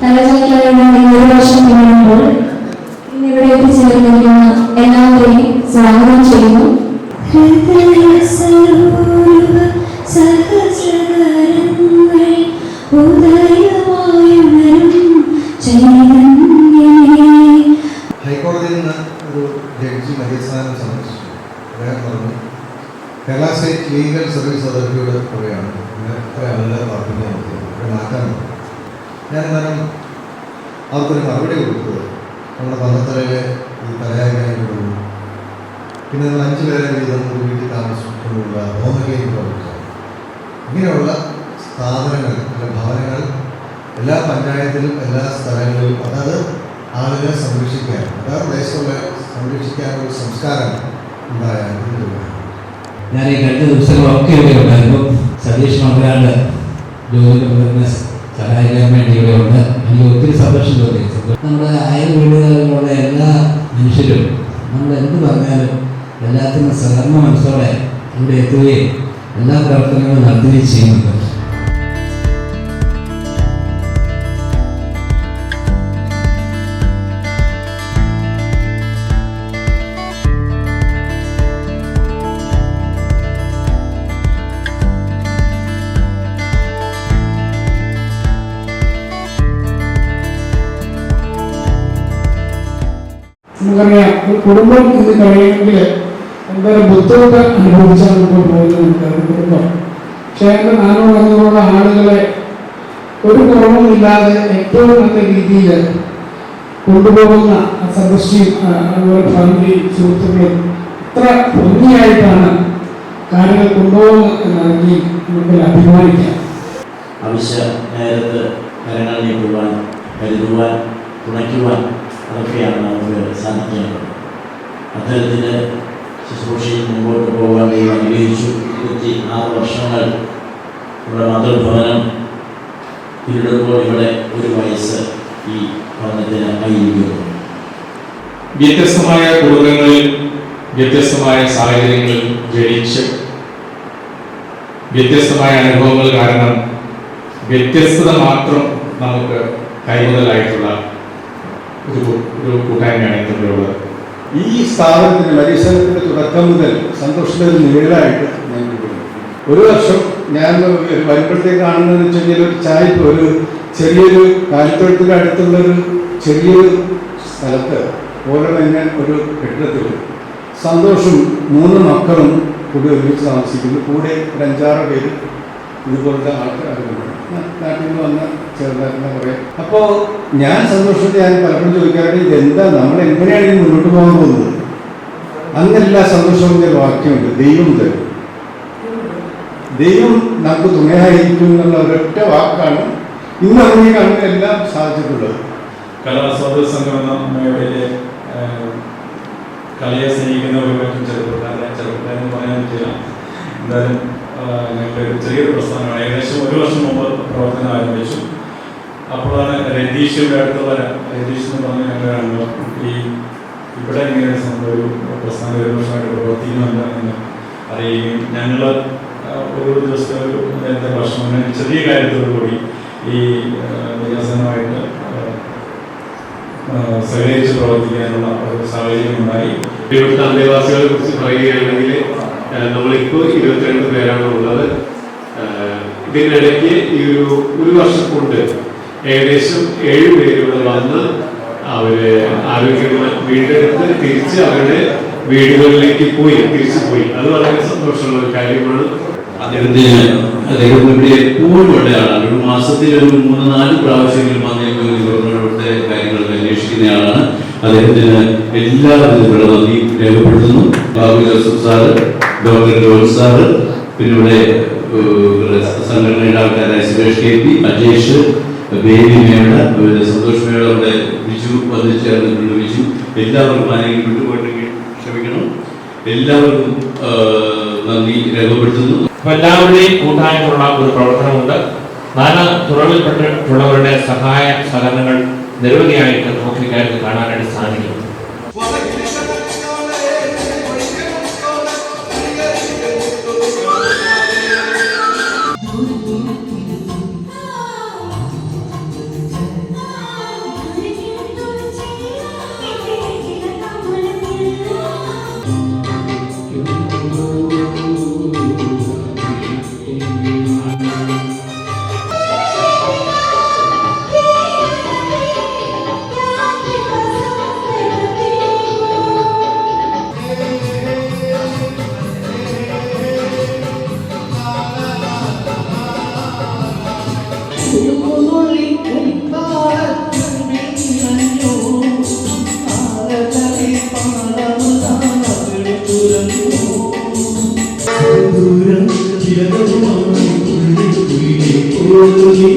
കലാചാരികളുടെ ഒരു വർഷം കഴിയുമ്പോൾ ഇന്നിവിടെ എത്തിച്ചേർന്നിരിക്കുന്ന എല്ലാവരെയും സ്വാഗതം ചെയ്യുന്നു. ഹൈക്കോടതിയിൽ നിന്ന് ഒരു ജഡ്ജി മധ്യസ്ഥാനം സന്ദർശിച്ചു. അദ്ദേഹം പറഞ്ഞു കേരള സ്റ്റേറ്റ് ലീഗൽ സർവീസ് അതോറിറ്റിയുടെ പുറകെയാണ്. അങ്ങനെ വർദ്ധന നടത്തിയത് നാട്ടാൻ പറഞ്ഞു ഞാൻ അവർക്കൊരു മറുപടി കൊടുത്തത് നമ്മുടെ പന്തത്തലയിലെ ഈ കലാകാരി കൊടുക്കുന്നു പിന്നെ നമ്മൾ അഞ്ച് പേരെ വീതം ഒരു വീട്ടിൽ താമസിച്ചിട്ടുള്ള ഹോമകേരി പ്രവർത്തിച്ചു ഇങ്ങനെയുള്ള സ്ഥാപനങ്ങൾ അല്ലെങ്കിൽ ഭവനങ്ങൾ എല്ലാ പഞ്ചായത്തിലും എല്ലാ സ്ഥലങ്ങളിലും അതായത് ആളുകളെ സംരക്ഷിക്കാൻ അതായത് ദേശങ്ങളെ സംരക്ഷിക്കാനുള്ള സംസ്കാരം ഉണ്ടായാൽ ഞാൻ ഈ കഴിഞ്ഞ ദിവസങ്ങളൊക്കെ ഇവിടെ ഉണ്ടായിരുന്നു. സതീഷ് മംഗലാണ്ട് ജോലി സഹായിക്കാൻ വേണ്ടി ഇവിടെയുണ്ട് എനിക്ക് ഒത്തിരി സന്തോഷം തോന്നി. നമ്മുടെ അയൽ വീടുകളിലുള്ള എല്ലാ മനുഷ്യരും നമ്മൾ എന്ത് പറഞ്ഞാലും എല്ലാത്തിനും സഹകരണ മനസ്സോടെ ഇവിടെ എത്തുകയും എല്ലാ പ്രവർത്തനങ്ങളും നടത്തുകയും ചെയ്യുന്നുണ്ട്. നമുക്കറിയാം ഒരു കുടുംബം ഇന്ന് കഴിയണമെങ്കിൽ എന്തായാലും ബുദ്ധിമുട്ട് അനുഭവിച്ചാണ് ഇപ്പോൾ പോകുന്നത് നമുക്കറിയാം കുടുംബം. പക്ഷേ എന്റെ നാനൂറ് അഞ്ഞൂറുള്ള ആളുകളെ ഒരു കുറവുമില്ലാതെ ഏറ്റവും നല്ല രീതിയിൽ കൊണ്ടുപോകുന്ന സദൃശ്യം അതുപോലെ ഫാമിലി സുഹൃത്തുക്കളും ഇത്ര ഭംഗിയായിട്ടാണ് കാര്യങ്ങൾ കൊണ്ടുപോകുന്നത് എന്നറിഞ്ഞ് നമുക്ക് അഭിമാനിക്കാം. ആവശ്യ നേരത്ത് കരങ്ങൾ നീക്കുവാൻ കരുതുവാൻ തുണയ്ക്കുവാൻ അതൊക്കെയാണ് നമുക്ക് സാധിക്കേണ്ടത് അദ്ദേഹത്തിന്റെ ശുശ്രൂഷയിൽ മുമ്പോട്ട് പോകാൻ അനുഗ്രഹിച്ചു. ഇരുപത്തി ആറ് വർഷങ്ങൾ ഇവിടെ മാതൃഭവനം പിന്നിടുമ്പോൾ ഇവിടെ ഒരു വയസ്സ് ഈ ഭവനത്തിന് ആയിരിക്കുന്നു വ്യത്യസ്തമായ കുടുംബങ്ങളിൽ വ്യത്യസ്തമായ സാഹചര്യങ്ങളിൽ ജനിച്ച് വ്യത്യസ്തമായ അനുഭവങ്ങൾ കാരണം വ്യത്യസ്തത മാത്രം നമുക്ക് കൈമുതലായിട്ടുള്ള ഒരു കൂട്ടായ്മയാണ് ഇന്നിവിടെ ഈ സ്ഥാപനത്തിന് പരിസരത്തിന്റെ തുടക്കം മുതൽ സന്തോഷത്തിന്റെ ഒരു നിഴലായിട്ട് ഞാൻ ഒരു വർഷം ഞാൻ വരുമ്പോഴത്തേക്ക് കാണുന്നതെന്ന് വെച്ച് കഴിഞ്ഞാൽ ഒരു ചായ്പ് ഒരു ചെറിയൊരു കാലിത്തൊഴുത്തിന്റെ അടുത്തുള്ള ഒരു ചെറിയൊരു സ്ഥലത്ത് ഓരോ ഞാൻ ഒരു കെട്ടിടത്തിൽ സന്തോഷം മൂന്ന് മക്കളും കൂടി ഒരുമിച്ച് താമസിക്കുന്നു. കൂടെ ഒരു അഞ്ചാറ് പേര് ഇതുപോലത്തെ ആൾക്കാരുണ്ട് നാട്ടിൽ നിന്ന് വന്ന ചെറുതായിരുന്ന കുറേ. അപ്പോൾ ഞാൻ സന്തോഷത്തിൽ ഞാൻ പലപ്പോഴും ചോദിക്കാറുണ്ട് ഇതെന്താ? നമ്മൾ എങ്ങനെയാണ് ഇത് മുന്നോട്ട് പോകാൻ പോകുന്നത്? അങ്ങനെല്ലാ സന്തോഷത്തിന്റെ വാക്യമുണ്ട്. ദൈവം തരും. ദൈവം നമുക്ക് തുണയായിരിക്കും എന്നുള്ള ഒരൊറ്റ വാക്കാണ് ഇന്ന് അങ്ങനെ കാണുന്ന എല്ലാം സാധിച്ചിട്ടുള്ളത്. കലാസ്വാദ സംഘം എന്ന മേഖലയിലെ കലയെ സ്നേഹിക്കുന്ന ഒരു പറ്റും ചെറുപ്പക്കാരെ ചെറുപ്പക്കാരെന്ന് പറയാൻ പറ്റില്ല. എന്തായാലും ഞങ്ങളുടെ ചെറിയൊരു പ്രസ്ഥാനമാണ്. ഏകദേശം ഒരു വർഷം മുമ്പ് പ്രവർത്തനം ആരംഭിച്ചു. അപ്പോഴാണ് രതീഷ് ഇവിടെ അടുത്തുള്ള രതീഷ് എന്ന് പറഞ്ഞ ഞങ്ങളുടെ ഈ ഇവിടെ ഇങ്ങനെ ഒരു പ്രസ്ഥാനം ഒരു വർഷമായിട്ട് പ്രവർത്തിക്കുന്നുണ്ട് എന്ന് അറിയുകയും ഞങ്ങൾ ഒരു ദിവസത്തെ ഒരു നേരത്തെ ഭക്ഷണം ചെറിയ കാര്യത്തോടു കൂടി ഈ വികസനമായിട്ട് സഹകരിച്ച് പ്രവർത്തിക്കാനുള്ള ഒരു സാഹചര്യം ഉണ്ടായി. ഇവിടുത്തെ അന്തേവാസികളെ കുറിച്ച് പറയുകയാണെങ്കിൽ നമ്മളിപ്പോൾ ഇരുപത്തിരണ്ട് പേരാണ് ഉള്ളത്. ഇതിനിടയ്ക്ക് ഈ ഒരു ഒരു വർഷം കൊണ്ട് ഏകദേശം ഏഴ് പേരുകൾ വന്ന് അവർ ആരോഗ്യമായി വീണ്ടെടുത്ത് തിരിച്ച് അവരുടെ വീടുകളിലേക്ക് പോയി തിരിച്ചു പോയി. അത് വളരെ സന്തോഷമുള്ള ഒരു കാര്യമാണ്. അദ്ദേഹത്തിന് അദ്ദേഹം ഇവിടെ എപ്പോഴും ഉള്ള ആളാണ് ഒരു മാസത്തിൽ ഒരു മൂന്ന് നാല് പ്രാവശ്യങ്ങളിൽ വന്നേക്കും ഇവിടുത്തെ കാര്യങ്ങൾ അന്വേഷിക്കുന്ന ആളാണ്. അദ്ദേഹത്തിന് എല്ലാവരും ഇവിടെ നന്ദി രേഖപ്പെടുത്തുന്നു. Babu Joseph sir doctor John sir പിന്നെ ഇവിടെ സംഘടനയുടെ ആൾക്കാരായ സുരേഷ് കെ പി അജേഷ് ബേബി മേട സന്തോഷ് മേട ഇവിടെ ബിജു ചേർന്നിട്ടുണ്ട് ബിജു എല്ലാവർക്കും ആരെങ്കിലും വിട്ടുപോയിട്ടുണ്ടെങ്കിൽ ക്ഷമിക്കണം. എല്ലാവർക്കും നന്ദി രേഖപ്പെടുത്തുന്നു. എല്ലാവരുടെയും കൂട്ടായിട്ടുള്ള ഒരു പ്രവർത്തനമുണ്ട്. നാനാ തുറവിൽപ്പെട്ടിട്ടുള്ളവരുടെ സഹായ സഹകരണങ്ങൾ നിരവധിയായിട്ട് നമുക്ക് ഇക്കാര്യത്തിൽ കാണാനായിട്ട് സാധിക്കും. 지나가지만 불빛 위에 꽃이